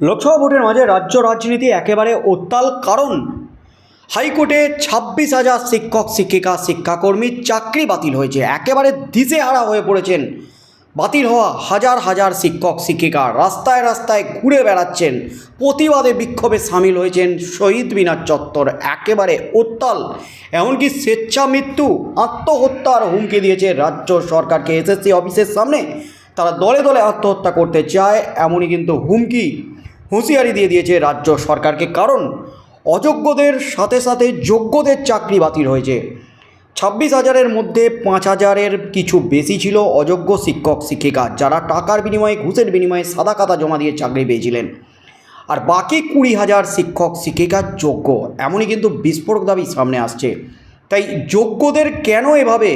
লোকসভা ভোটের মাঝে রাজ্য রাজনীতি একেবারে উত্তাল কারণ। হাইকোর্টে ছাব্বিশ হাজার শিক্ষক, শিক্ষিকা শিক্ষাকর্মীর চাকরি বাতিল হয়েছে। একেবারে দিশেহারা হয়ে পড়েছেন। বাতিল হওয়া হাজার হাজার শিক্ষক, শিক্ষিকা রাস্তায় রাস্তায় ঘুরে বেড়াচ্ছেন। প্রতিবাদে বিক্ষোভে সামিল হয়েছেন শহীদ মিনার চত্বর। একেবারে উত্তাল। এমনকি স্বেচ্ছা মৃত্যু আত্মহত্যার হুমকি দিয়েছে রাজ্য সরকারকে। এসএসসি অফিসের সামনে তারা দলে দলে আত্মহত্যা করতে চায়, এমনই কিন্তু হুমকি। হুঁশিয়ারি দিয়ে দিয়েছে রাজ্য সরকারকে, কারণ অযোগ্যদের সাথে সাথে যোগ্যদের চাকরি বাতিল হয়েছে। ছাব্বিশ হাজারের মধ্যে পাঁচ হাজারের কিছু বেশি ছিল অযোগ্য শিক্ষক, শিক্ষিকা, যারা টাকার বিনিময়ে, ঘুষের বিনিময়ে সাদা কাতা জমা দিয়ে চাকরি পেয়েছিলেন। আর বাকি কুড়ি হাজার শিক্ষক, শিক্ষিকা যোগ্য, এমনই কিন্তু বিস্ফোরক দাবি সামনে আসছে। তাই যোগ্যদের কেন এভাবে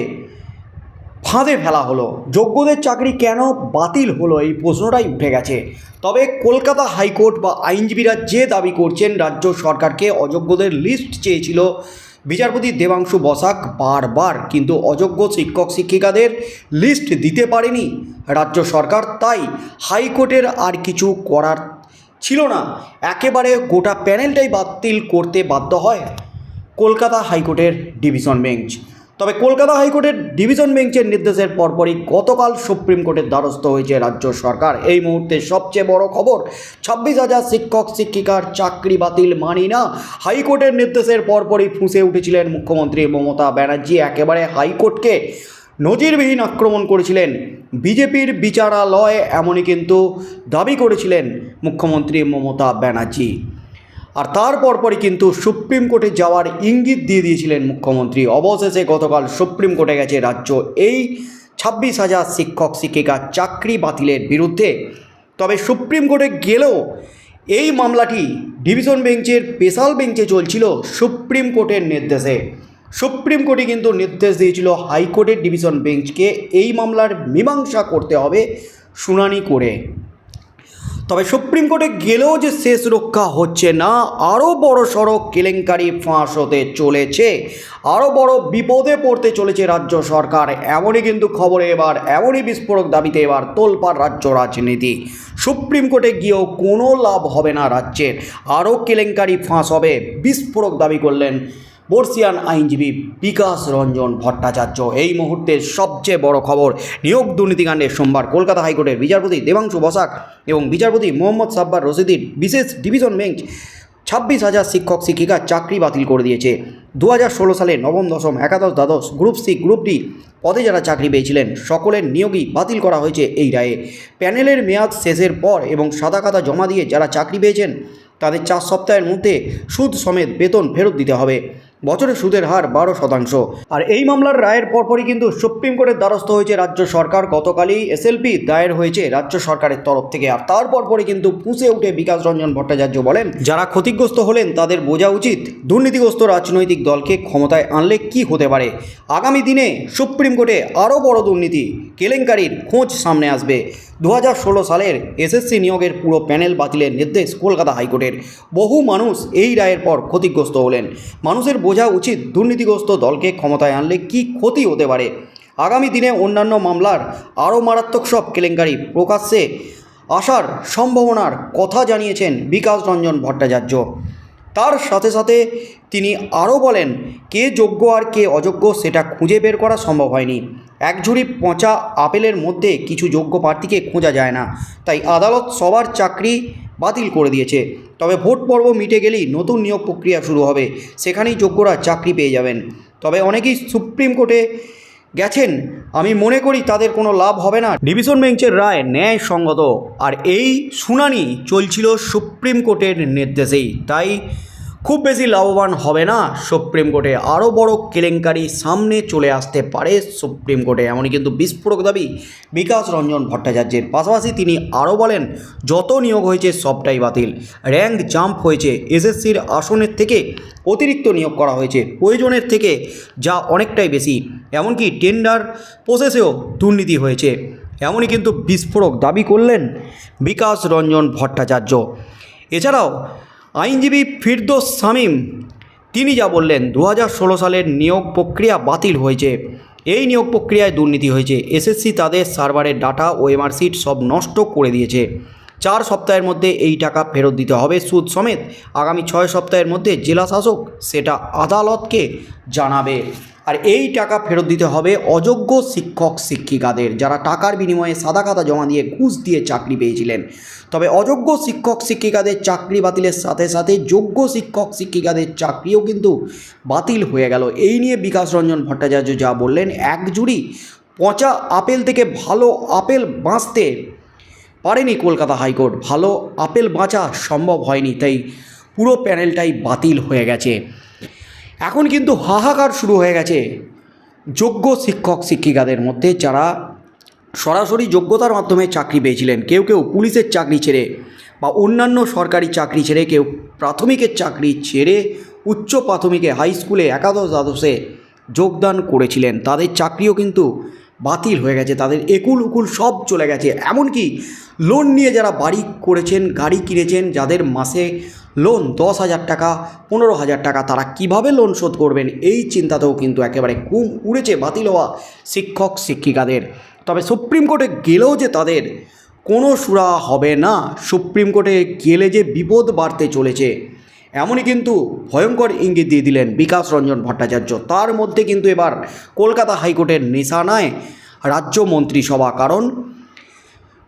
ফাঁদে ফেলা হলো। যোগ্যদের চাকরি কেন বাতিল হলো এই প্রশ্নটাই উঠে গেছে। তবে কলকাতা হাইকোর্ট বা আইনজীবীরা যে দাবি করছেন রাজ্য সরকারকে অযোগ্যদের লিস্ট চেয়েছিল বিচারপতি দেবাংশু বসাক বারবার, কিন্তু অযোগ্য শিক্ষক শিক্ষিকাদের লিস্ট দিতে পারেনি রাজ্য সরকার। তাই হাইকোর্টের আর কিছু করার ছিল না। একেবারে গোটা প্যানেলটাই বাতিল করতে বাধ্য হয় কলকাতা হাইকোর্টের ডিভিশন বেঞ্চ। তবে কলকাতা হাইকোর্টের ডিভিশন বেঞ্চের নির্দেশের পরপরই গতকাল সুপ্রিম কোর্টের দ্বারস্থ হয়েছে রাজ্য সরকার। এই মুহূর্তে সবচেয়ে বড় খবর, ছাব্বিশ হাজার শিক্ষক, শিক্ষিকার চাকরি বাতিল মানি না। হাইকোর্টের নির্দেশের পরপরই ফুঁসে উঠেছিলেন মুখ্যমন্ত্রী মমতা ব্যানার্জি। একেবারে হাইকোর্টকে নজিরবিহীন আক্রমণ করেছিলেন বিজেপির বিচারালয়, এমনই কিন্তু দাবি করেছিলেন মুখ্যমন্ত্রী মমতা ব্যানার্জি। আর তার পরপরই কিন্তু সুপ্রিম কোর্টে যাওয়ার ইঙ্গিত দিয়ে দিয়েছিলেন মুখ্যমন্ত্রী। অবশেষে গতকাল সুপ্রিম কোর্টে গেছে রাজ্য এই ছাব্বিশ হাজার শিক্ষক, শিক্ষিকা চাকরি বাতিলের বিরুদ্ধে। তবে সুপ্রিম কোর্টে গেলেও এই মামলাটি ডিভিশন বেঞ্চের স্পেশাল বেঞ্চে চলছিল সুপ্রিম কোর্টের নির্দেশে। সুপ্রিম কোর্টে কিন্তু নির্দেশ দিয়েছিল হাইকোর্টের ডিভিশন বেঞ্চকে এই মামলার মীমাংসা করতে হবে শুনানি করে। তবে সুপ্রিম কোর্টে গেলেও যে শেষ রক্ষা হচ্ছে না, আরও বড় সড়ক কেলেঙ্কারি ফাঁস হতে চলেছে, আরও বড় বিপদে পড়তে চলেছে রাজ্য সরকার। এমনই কিন্তু খবরে এবার, এমনই বিস্ফোরক দাবিতে এবার তোলপাড় রাজ্য রাজনীতি। সুপ্রিম কোর্টে গিয়েও কোনো লাভ হবে না রাজ্যের। আরও কেলেঙ্কারি ফাঁস হবে, বিস্ফোরক দাবি করলেন বর্ষিয়ান আইনজীবী বিকাশ রঞ্জন ভট্টাচার্য। এই মুহূর্তের সবচেয়ে বড় খবর, নিয়োগ দুর্নীতিকাণ্ডে সোমবার কলকাতা হাইকোর্টের বিচারপতি দেবাংশু বসাক এবং বিচারপতি মোহাম্মদ সাব্বার রশিদির বিশেষ ডিভিশন বেঞ্চ ছাব্বিশ হাজার শিক্ষক শিক্ষিকার চাকরি বাতিল করে দিয়েছে। দু হাজার ষোলো সালে নবম, দশম, একাদশ, দ্বাদশ, গ্রুপ সি, গ্রুপ ডি পদে যারা চাকরি পেয়েছিলেন, সকলের নিয়োগই বাতিল করা হয়েছে এই রায়ে। প্যানেলের মেয়াদ শেষের পর এবং সাদা খাতা জমা দিয়ে যারা চাকরি পেয়েছেন, তাদের চার সপ্তাহের মধ্যে সুদ সমেত বেতন ফেরত দিতে হবে। বছরে সুদের হার বারো শতাংশ। আর এই মামলার রায়ের পরপরই কিন্তু সুপ্রিম কোর্টের দ্বারস্থ হয়েছে রাজ্য সরকার। গতকালই এসএলপি দায়ের হয়েছে রাজ্য সরকারের তরফ থেকে। আর তারপর পরে কিন্তু পুষে উঠে বিকাশ রঞ্জন ভট্টাচার্য বলেন, যারা ক্ষতিগ্রস্ত হলেন তাদের বোঝা উচিত দুর্নীতিগ্রস্ত রাজনৈতিক দলকে ক্ষমতায় আনলে কি হতে পারে। আগামী দিনে সুপ্রিম কোর্টে আরও বড় দুর্নীতি কেলেঙ্কারির খোঁজ সামনে আসবে। দু হাজার ষোলো সালের এসএসসি নিয়োগের পুরো প্যানেল বাতিলের নির্দেশ কলকাতা হাইকোর্টের। বহু মানুষ এই রায়ের পর ক্ষতিগ্রস্ত হলেন। মানুষের উচিত দুর্নীতিগ্রস্ত দলকে ক্ষমতায় আনলে কি ক্ষতি হতে পারে। আগামী দিনে অন্যান্য মামলার আরও মারাত্মক সব কেলেঙ্কারি প্রকাশ্যে আসার সম্ভাবনার কথা জানিয়েছেন বিকাশ রঞ্জন ভট্টাচার্য। তার সাথে সাথে তিনি আরও বলেন, কে যোগ্য আর কে অযোগ্য সেটা খুঁজে বের করা সম্ভব হয়নি। এক ঝুড়ি পচা আপেলের মধ্যে কিছু যোগ্য প্রার্থীকে খোঁজা যায় না, তাই আদালত সবার চাকরি বাতিল করে দিয়েছে। তবে ভোট পর্ব মিটে গেলেই নতুন নিয়োগ প্রক্রিয়া শুরু হবে, সেখানেই যোগ্যরা চাকরি পেয়ে যাবেন। তবে অনেকেই সুপ্রিম কোর্টে গেছেন, আমি মনে করি তাদের কোনো লাভ হবে না। ডিভিশন বেঞ্চের রায় ন্যায়সঙ্গত, আর এই শুনানি চলছিল সুপ্রিম কোর্টের নির্দেশেই, তাই খুব বেশি লাভবান হবে না। সুপ্রিম কোর্টে আরও বড় কেলেঙ্কারি সামনে চলে আসতে পারে সুপ্রিম কোর্টে। এমনই কিন্তু বিস্ফোরক দাবি বিকাশ রঞ্জন ভট্টাচার্যের। পাশাপাশি তিনি আরও বলেন, যত নিয়োগ হয়েছে সবটাই বাতিল। র্যাঙ্ক জাম্প হয়েছে, এসএসসির আসনের থেকে অতিরিক্ত নিয়োগ করা হয়েছে। প্রয়োজনের থেকে যা অনেকটাই বেশি। এমনকি টেন্ডার প্রসেসেও দুর্নীতি হয়েছে। এমনই কিন্তু বিস্ফোরক দাবি করলেন বিকাশ রঞ্জন ভট্টাচার্য। এছাড়াও আইনজীবী ফিরদোস শামীম, তিনি যা বললেন দু হাজার ষোলো সালের নিয়োগ প্রক্রিয়া বাতিল হয়েছে। এই নিয়োগ প্রক্রিয়ায় দুর্নীতি হয়েছে। এসএসসি তাদের সার্ভারের ডাটা ও এমআরসিট সব নষ্ট করে দিয়েছে। চার সপ্তাহের মধ্যে এই টাকা ফেরত দিতে হবে। সুদ সমেত আগামী ছয় সপ্তাহের মধ্যে জেলা শাসক সেটা আদালতকে জানাবে। আর এই টাকা ফেরত দিতে হবে অযোগ্য শিক্ষক শিক্ষিকাদের যারা টাকার বিনিময়ে সাদা খাতা জমা দিয়ে ঘুষ দিয়ে চাকরি পেয়েছিলেন। তবে অযোগ্য শিক্ষক শিক্ষিকাদের চাকরি বাতিলের সাথে সাথে যোগ্য শিক্ষক শিক্ষিকাদের চাকরিও কিন্তু বাতিল হয়ে গেল। এই নিয়ে বিকাশ রঞ্জন ভট্টাচার্য যা বললেন, এক জুড়ি পচা আপেল থেকে ভালো আপেল বাঁচতে পারেনি কলকাতা হাইকোর্ট। ভালো আপেল বাঁচা সম্ভব হয়নি, তাই পুরো প্যানেলটাই বাতিল হয়ে গেছে। এখন কিন্তু হাহাকার শুরু হয়ে গেছে। যোগ্য শিক্ষক, শিক্ষিকাদের মধ্যে যারা সরাসরি যোগ্যতার মাধ্যমে চাকরি পেয়েছিলেন, কেউ কেউ পুলিশের চাকরি ছেড়ে বা অন্যান্য সরকারি চাকরি ছেড়ে, কেউ প্রাথমিকের চাকরি ছেড়ে, উচ্চ প্রাথমিকে, হাই স্কুলে, একাদশ দ্বাদশে যোগদান করেছিলেন। তাদের চাকরিও কিন্তু বাতিল হয়ে গেছে, তাদের একুল উকুল সব চলে গেছে। এমনকি লোন নিয়ে যারা বাড়ি করেছেন, গাড়ি কিনেছেন, যাদের মাসে লোন দশ হাজার টাকা, পনেরো হাজার টাকা, তারা কীভাবে লোন শোধ করবেন? এই চিন্তাতেও কিন্তু একেবারে ঘুম উড়েছে বাতিল হওয়া শিক্ষক, শিক্ষিকাদের। তবে সুপ্রিম কোর্টে গেলেও যে তাদের কোনো সুরা হবে না। সুপ্রিম কোর্টে গেলে যে বিপদ বাড়তে চলেছে। এমনই কিন্তু ভয়ঙ্কর ইঙ্গিত দিয়ে দিলেন বিকাশ রঞ্জন ভট্টাচার্য। তার মধ্যে কিন্তু এবার কলকাতা হাইকোর্টের নিশানায় রাজ্য মন্ত্রিসভা, কারণ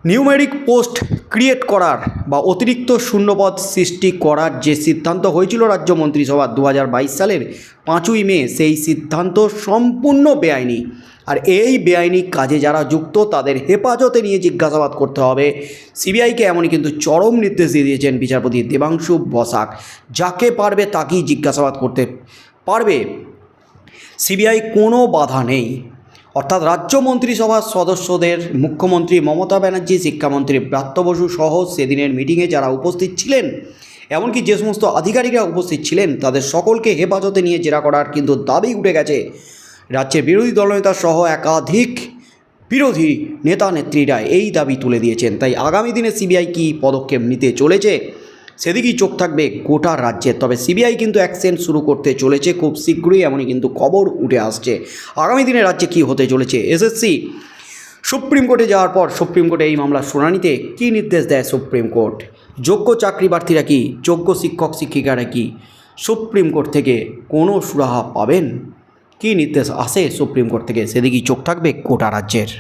নিউমেরিক পোস্ট ক্রিয়েট করার বা অতিরিক্ত শূন্যপদ সৃষ্টি করার যে সিদ্ধান্ত হয়েছিল রাজ্য মন্ত্রিসভা দু হাজার বাইশ সালের পাঁচই মে, সেই সিদ্ধান্ত সম্পূর্ণ বেআইনি। আর এই বেআইনি কাজে যারা যুক্ত, তাদের হেফাজতে নিয়ে জিজ্ঞাসাবাদ করতে হবে। সিবিআইকে এমনই কিন্তু চরম নির্দেশ দিয়ে দিয়েছেন বিচারপতি দেবাংশু বসাক। যাকে পারবে তাকেই জিজ্ঞাসাবাদ করতে পারবে। সিবিআই কোনো বাধা নেই। অর্থাৎ রাজ্য মন্ত্রিসভার সদস্যদের মুখ্যমন্ত্রী মমতা ব্যানার্জি, শিক্ষামন্ত্রী ব্রাত্য বসু সহ সেদিনের মিটিংয়ে যারা উপস্থিত ছিলেন, এমনকি যে সমস্ত আধিকারিকরা উপস্থিত ছিলেন, তাদের সকলকে হেফাজতে নিয়ে জেরা করার কিন্তু দাবি উঠে গেছে। রাজ্যের বিরোধী দলনেতা সহ একাধিক বিরোধী নেতা নেত্রীরা এই দাবি তুলে দিয়েছেন। তাই আগামী দিনে সিবিআই কী পদক্ষেপ নিতে চলেছে? সেদিকেই চোখ থাকবে গোটা রাজ্যের তবে সিবিআই কিন্তু অ্যাকশন শুরু করতে চলেছে খুব শীঘ্রই, এমনই কিন্তু খবর উঠে আসছে। আগামী দিনে রাজ্যে কী হতে চলেছে? এসএসসি সুপ্রিম কোর্টে যাওয়ার পর সুপ্রিম কোর্টে এই মামলার শুনানিতে কী নির্দেশ দেয় সুপ্রিম কোর্ট? যোগ্য চাকরি প্রার্থীরা কি, যোগ্য শিক্ষক শিক্ষিকারা কি সুপ্রিম কোর্ট থেকে কোনো সুরাহা পাবেন? কী নির্দেশ আসে সুপ্রিম কোর্ট থেকে? সেদিকেই চোখ থাকবে গোটা রাজ্যের।